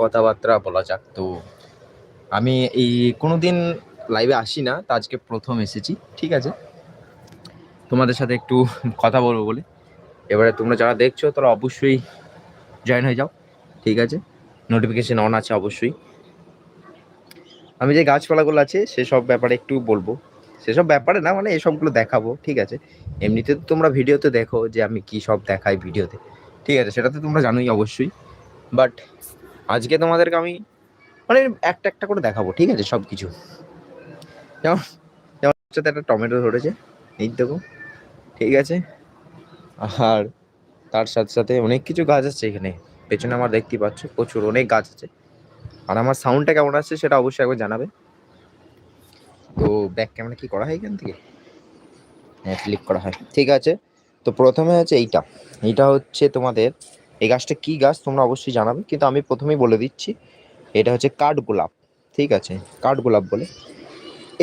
কথাবার্তা বলা যাক। তো আমি এই কোনো দিন লাইভে আসি না, তা আজকে প্রথম এসেছি, ঠিক আছে? তোমাদের সাথে একটু কথা বলব বলে। এবারে তোমরা যারা দেখছ, তারা অবশ্যই জয়েন হয়ে যাও, ঠিক আছে? নোটিফিকেশন অন আছে অবশ্যই। আমি যে গাছপালাগুলো আছে, সেসব ব্যাপারে একটু বলব। সেসব ব্যাপারে না মানে এসবগুলো দেখাবো, ঠিক আছে? এমনিতে তো তোমরা ভিডিওতে দেখো যে আমি কি সব দেখাই ভিডিওতে, ঠিক আছে? সেটা তো তোমরা জানোই অবশ্যই। বাট আজকে তোমাদেরকে আমি মানে একটা একটা করে দেখাবো, ঠিক আছে? সব কিছু যেমন যেমন হচ্ছে একটা টমেটো ধরেছে, এই দেখো, ঠিক আছে? আর তার সাথে সাথে অনেক কিছু গাছ আছে এখানে, পেছনে আমার দেখতে পাচ্ছ, প্রচুর অনেক গাছ আছে। আর আমার সাউন্ডটা কেমন আসছে সেটা অবশ্যই একবার জানাবে। তো ব্যাক ক্যামেরা কি করা হয় এখান থেকে? হ্যাঁ ক্লিক করা হয়, ঠিক আছে? তো প্রথমে হচ্ছে এইটা এইটা হচ্ছে তোমাদের এই গাছটা কি গাছ তোমরা অবশ্যই জানাবে, কিন্তু আমি প্রথমেই বলে দিচ্ছি, এটা হচ্ছে কাঠ গোলাপ, ঠিক আছে? কাঠ গোলাপ বলে।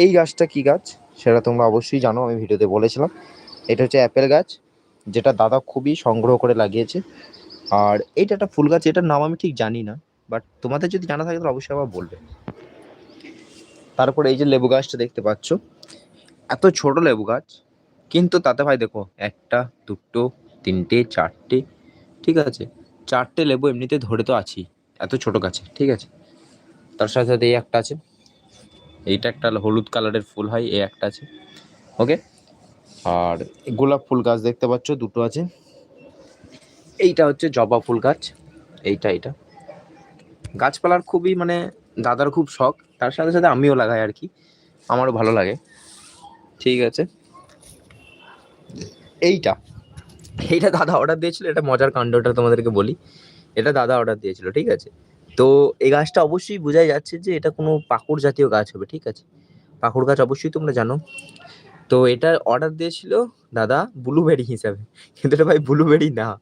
এই গাছটা কি গাছ? সেটা তোমরা অবশ্যই জানো, আমি ভিডিওতে বলেছিলাম। এটা হচ্ছে অ্যাপেল গাছ, যেটা দাদা খুবই সংগ্রহ করে লাগিয়েছে। আর এইটা একটা ফুল গাছ, এটার নাম আমি ঠিক জানি না বাট তোমাদের যদি জানা থাকে তাহলে অবশ্যই আবার বলবে। তারপরে এই যে লেবু গাছটা দেখতে পাচ্ছ, এত ছোট লেবু গাছ, কিন্তু তাতে ভাই দেখো, একটা, দুটো, তিনটে, চারটে ঠিক আছে? চারটে লেবু এমনিতে ধরে তো আছি, এত ছোট গাছে, ঠিক আছে? তার সাথে সাথে এই একটা আছে, এইটা একটা হলুদ কালারের ফুল হয়, এই একটা আছে, ওকে? আর গোলাপ ফুল গাছ দেখতে পাচ্ছ, দুটো আছে। এইটা হচ্ছে জবা ফুল গাছ, এইটা এইটা। গাছপালার খুবই মানে দাদার খুব শখ, তার সাথে সাথে আমিও লাগাই আর কি, আমারও ভালো লাগে, ঠিক আছে? এইটা। এইটা দাদা অর্ডার দিয়েছিল, এটা মজার কাণ্ডটা তোমাদেরকে বলি। এটা দাদা অর্ডার দিয়েছিল, ঠিক আছে? তো এই গাছটা অবশ্যই বোঝাই যাচ্ছে যে এটা কোনো পাকুড় জাতীয় গাছ হবে, ঠিক আছে? পাকুড় গাছ অবশ্যই তোমরা জানো। তো এটা অর্ডার দিয়েছিল দাদা ব্লুবেরি হিসাবে। কিন্তু এটা ভাই ব্লুবেরি না।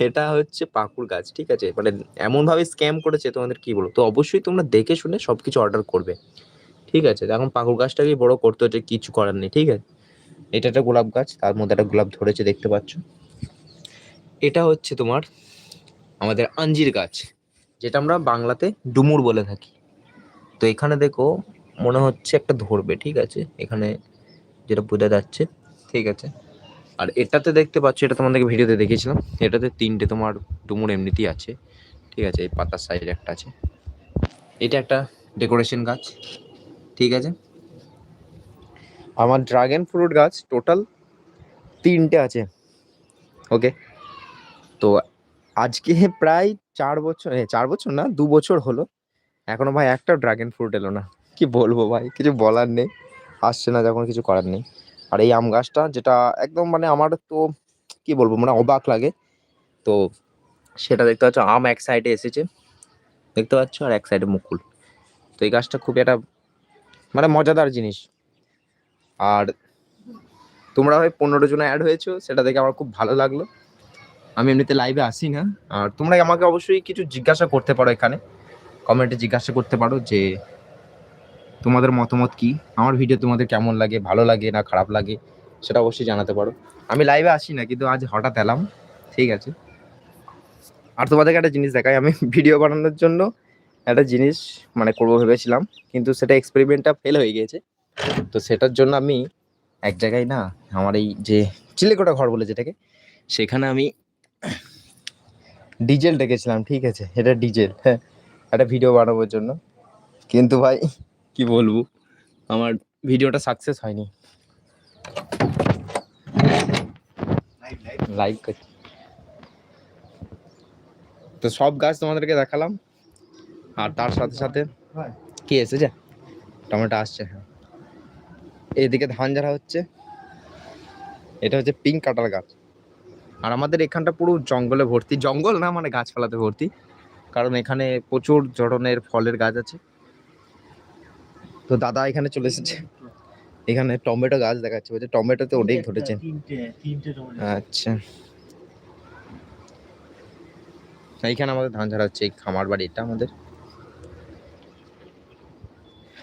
এটা হচ্ছে পাকুড় গাছ, ঠিক আছে? মানে এমনভাবে স্ক্যাম করেছে, তোমাদের কি বলব? তো অবশ্যই তোমরা দেখে শুনে সব কিছু অর্ডার করবে। ঠিক আছে? এখন পাকুড় গাছটাকেই বড় করতে হচ্ছে, কিছু করার নেই, ঠিক আছে? এটা একটা গোলাপ গাছ, তার মধ্যে একটা গোলাপ ধরেছে, দেখতে পাচ্ছ। এটা হচ্ছে তোমার আমাদের আঞ্জির গাছ, যেটা আমরা বাংলাতে ডুমুর বলে থাকি। তো এখানে দেখো, মনে হচ্ছে একটা ধরবে, ঠিক আছে? এখানে যেটা বোঝা যাচ্ছে, ঠিক আছে? আর এটাতে দেখতে পাচ্ছ, এটা তোমাদেরকে ভিডিওতে দেখিয়েছিলাম, এটাতে তিনটে তোমার ডুমুর এমনিতেই আছে, ঠিক আছে? এই পাতার সাইজ একটা আছে। এটা একটা ডেকোরেশন গাছ, ঠিক আছে? আমার ড্রাগন ফ্রুট গাছ টোটাল তিনটে আছে ওকে তো আজকে প্রায় চার বছর চার বছর না, দু বছর হলো। এখনও ভাই একটা ড্রাগন ফ্রুট এলো না। কি বলব ভাই, কিছু বলার নেই, আসছে না যখন কিছু করার নেই। আর এই আম গাছটা যেটা একদম মানে আমার তো, কি বলব মানে অবাক লাগে। তো সেটা দেখতে পাচ্ছ, আম এক সাইডে এসেছে, দেখতে পাচ্ছ? আর এক সাইডে মুকুল। তো এই গাছটা খুবই একটা মানে মজাদার জিনিস। আর তোমরা হয় পনেরো জন অ্যাড হয়েছো, সেটা দেখে আমার খুব ভালো লাগল। আমি এমনিতে লাইভে আসি না। আর তোমরা আমাকে অবশ্যই কিছু জিজ্ঞাসা করতে পারো এখানে। কমেন্টে জিজ্ঞাসা করতে পারো যে তোমাদের মতামত কি? আমার ভিডিও তোমাদের কেমন লাগে? ভালো লাগে না খারাপ লাগে? সেটা অবশ্যই জানাতে পারো। আমি লাইভে আসি না, কিন্তু আজ হঠাৎ এলাম। ঠিক আছে। আর তোমাদেরকে একটা জিনিস দেখাই, আমি ভিডিও বানানোর জন্য একটা জিনিস মানে করব ভেবেছিলাম, কিন্তু সেটা এক্সপেরিমেন্টটা ফেল হয়ে গিয়েছে। তো সেটার জন্য আমি এক জায়গায় না আমার এই যে চিলেকোটা ঘর বলে যেটাকে সেখানে আমি ডিজেল ডেকেছিলাম ঠিক আছে? এটা ডিজেল হ্যাঁ। একটা ভিডিও বানানোর জন্য। কিন্তু ভাই কি বলব? আমার ভিডিওটা সাকসেস হয়নি। লাইভ করছি তো সব গাছ তোমাদেরকে দেখালাম। আর তার সাথে সাথে কি এসেছে? টমেটো আসছে হ্যাঁ। এদিকে ধান ঝাড়া হচ্ছে। এটা হচ্ছে পিঙ্ক কাটার গাছ। আর আমাদের এখানটা পুরো জঙ্গলে ভর্তি। জঙ্গল না মানে গাছপালাতে ভর্তি। কারণ এখানে প্রচুর ধরনের ফলের গাছ আছে। তো দাদা এখানে চলে এসেছে। এখানে টমেটো গাছ দেখাচ্ছে। বলছে টমেটোতে অনেক ধরেছে। আচ্ছা। এইখানে আমাদের ধান ঝাড়া হচ্ছে। এই খামার বাড়ি এটা আমাদের।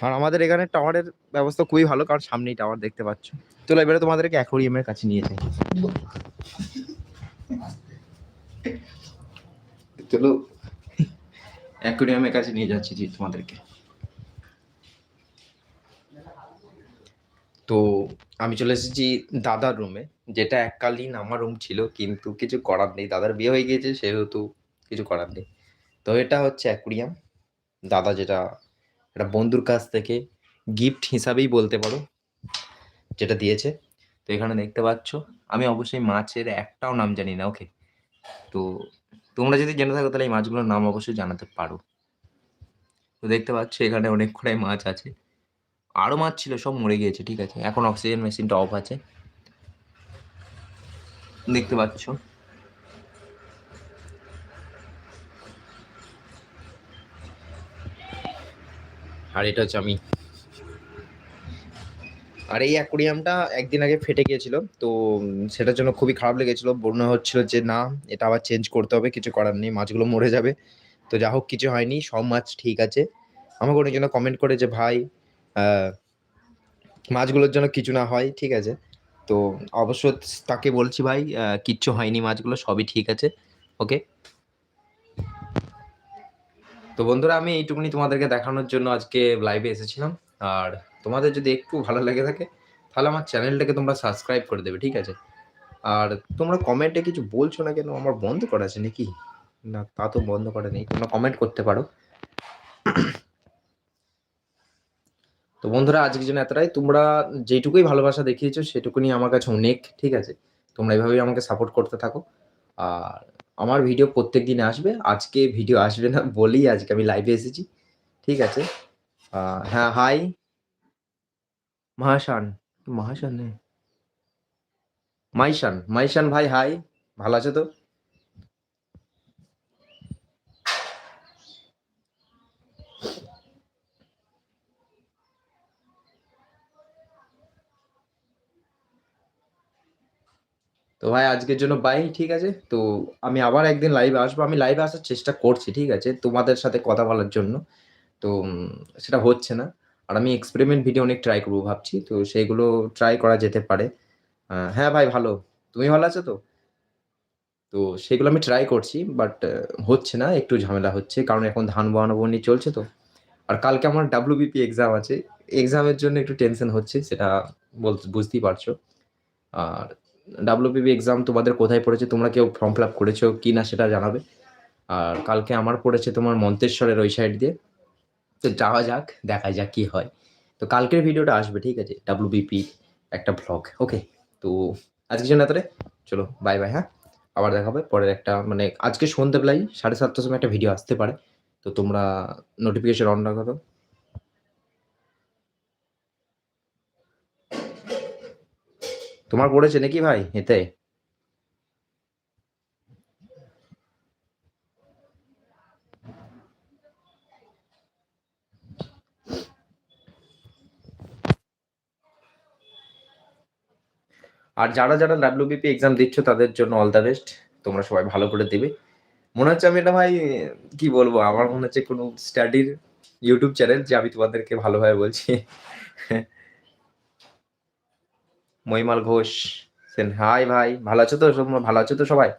আর আমাদের এখানে টাওয়ারের ব্যবস্থা খুবই ভালো, কারণ সামনেই টাওয়ার দেখতে পাচ্ছ। চলো, এবারে তোমাদেরকে অ্যাকোরিয়ামের কাছে নিয়ে যাই। চলো অ্যাকুরিয়ামের কাছে নিয়ে যাচ্ছি জি তোমাদেরকে। তো আমি চলে এসেছি দাদার রুমে যেটা এককালীন আমার রুম ছিল, কিন্তু কিছু করার নেই। দাদার বিয়ে হয়ে গিয়েছে, সেহেতু কিছু করার নেই। তো এটা হচ্ছে অ্যাকুরিয়াম দাদা যেটা একটা বন্ধুর কাছ থেকে গিফট হিসাবেই বলতে পারো, যেটা দিয়েছে। তো এখানে দেখতে পাচ্ছ, আমি অবশ্যই মাছের একটাও নাম জানি না ওকে তো তোমরা যদি জেনে থাকো, তাহলে এই মাছগুলোর নাম অবশ্যই জানাতে পারো। তো দেখতে পাচ্ছ, এখানে অনেক কটাই মাছ আছে। আরও মাছ ছিল, সব মরে গিয়েছে, ঠিক আছে? এখন অক্সিজেন মেশিনটা অফ আছে। দেখতে পাচ্ছ আর এটা হচ্ছে আমি। আর এই অ্যাকোরিয়ামটা একদিন আগে ফেটে গিয়েছিল, তো সেটার জন্য খুবই খারাপ লেগেছিল। মনে হচ্ছিল যে, না, এটা আবার চেঞ্জ করতে হবে, কিছু করার নেই, মাছগুলো মরে যাবে। তো যা হোক, কিছু হয়নি, সব মাছ ঠিক আছে। আমাকে অনেকজন কমেন্ট করে যে, ভাই মাছগুলোর জন্য কিছু না হয়, ঠিক আছে। তো, অবশ্য তাকে বলছি, ভাই কিচ্ছু হয়নি মাছগুলো, সবই ঠিক আছে ওকে তো বন্ধুরা, আমি এইটুকুনি তোমাদেরকে দেখানোর জন্য আজকে লাইভে এসেছিলাম। আর তোমাদের যদি একটু ভালো লেগে থাকে, তাহলে আমার চ্যানেলটাকে তোমরা সাবস্ক্রাইব করে দেবে, ঠিক আছে? আর তোমরা কমেন্টে কিছু বলছো না কেন? আমার বন্ধ করা আছে নাকি? না, তা তো বন্ধ করা নেই। তোমরা কমেন্ট করতে পারো। তো বন্ধুরা, আজকের জন্য এতটাই। তোমরা যেটুকুই ভালোবাসা দেখিয়েছো, সেটুকুনি আমার কাছে অনেক, ঠিক আছে? তোমরা এইভাবেই আমাকে সাপোর্ট করতে থাকো। আর আমার ভিডিও প্রত্যেক দিন আসবে। আজকে ভিডিও আসবে না বলেই আজকে আমি লাইভে এসেছি। ঠিক আছে? হ্যাঁ হাই মহাশান। মহাশান মাইশান। মাইশান ভাই হাই ভালো আছে তো? তো ভাই, আজকের জন্য বাই ঠিক আছে? তো আমি আবার একদিন লাইভে আসব। আমি লাইভে আসার চেষ্টা করছি, ঠিক আছে? তোমাদের সাথে কথা বলার জন্য। তো সেটা হচ্ছে না। আর আমি এক্সপেরিমেন্ট ভিডিও অনেক ট্রাই করব ভাবছি। তো সেইগুলো ট্রাই করা যেতে পারে। হ্যাঁ ভাই, ভালো। তুমি ভালো আছো তো? তো সেগুলো আমি ট্রাই করছি বাট হচ্ছে না। একটু ঝামেলা হচ্ছে। কারণ এখন ধান বানাবো নিয়ে চলছে তো। আর কালকে আমার ডাব্লিউবিপি এক্সাম আছে। এক্সামের জন্য একটু টেনশন হচ্ছে, সেটা বল বুঝতেই পারছ। আর ডাব্লিউবিপি এক্সাম তোমাদের কোথায় পড়েছে, তোমরা কেউ ফর্ম ফিল আপ করেছ কি না সেটা জানাবে। আর কালকে আমার পড়েছে তোমার মন্তেশ্বরের ওই সাইড দিয়ে। তো যাওয়া যাক দেখা যাক কি হয়। তো কালকের ভিডিওটা আসবে, ঠিক আছে? ডাব্লিউবিপি একটা ব্লগ ওকে তো আজকের জন্য এতটাই। চলো বাই বাই হ্যাঁ? আবার দেখা হবে, পরের একটা মানে আজকে সন্ধ্যেবেলায় সাড়ে সাতটার সময় একটা ভিডিও আসতে পারে। তো তোমরা নোটিফিকেশন অন রাখো তোমার পড়েছে নাকি ভাই এতে? আর যারা যারা ডাব্লিউবিপি এক্সাম দিচ্ছ, তাদের জন্য অল দ্য বেস্ট তোমরা সবাই ভালো করে দেবে। মনে হচ্ছে আমি এটা ভাই, কি বলব? আমার মনে হচ্ছে কোনো স্টাডির ইউটিউব চ্যানেল যে আমি তোমাদেরকে ভালোভাবে বলছি। মহিমাল ঘোষ সেন হাই ভাই, ভালো আছো তো? ভালো আছো তো সবাই?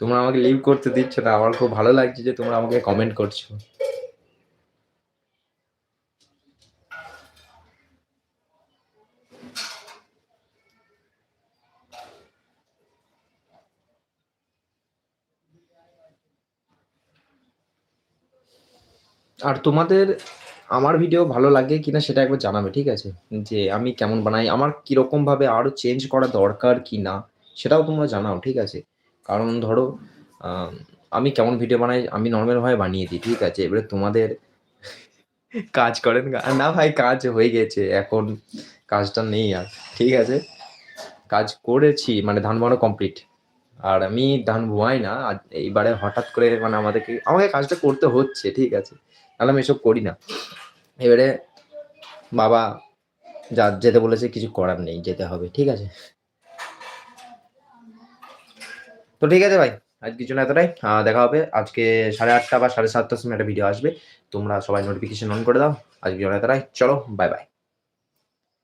তোমরা আমাকে লিভ করতে দিচ্ছ না, আমার খুব ভালো লাগছে যে তোমরা আমাকে কমেন্ট করছ। আর তোমাদের আমার ভিডিও ভালো লাগে কিনা সেটা একবার জানাবে, ঠিক আছে? যে আমি কেমন বানাই, আমার কীরকম ভাবে আরও চেঞ্জ করা দরকার কি না সেটাও তোমরা জানাও, ঠিক আছে? কারণ ধরো আমি কেমন ভিডিও বানাই, আমি নর্মাল ভাবে বানিয়ে দিই, ঠিক আছে? এবারে তোমাদের কাজ করেন না ভাই, কাজ হয়ে গেছে, এখন কাজটা নেই আর, ঠিক আছে? কাজ করেছি মানে ধান বানো কমপ্লিট আর আমি ধান ভুয়াই না এইবারে হঠাৎ করে মানে আমাদেরকে, আমাকে কাজটা করতে হচ্ছে, ঠিক আছে? তাহলে আমি এসব করি না। এবারে বাবা যা যেতে বলেছে কিছু করার নেই, যেতে হবে, ঠিক আছে? তো ঠিক আছে ভাই কিছু না এতটাই দেখা হবে আজকে সাড়ে আটটা বা সাড়ে সাতটার সময় একটা ভিডিও আসবে, তোমরা সবাই নোটিফিকেশন অন করে দাও আজকে জন্য এতটাই, চলো বাই বাই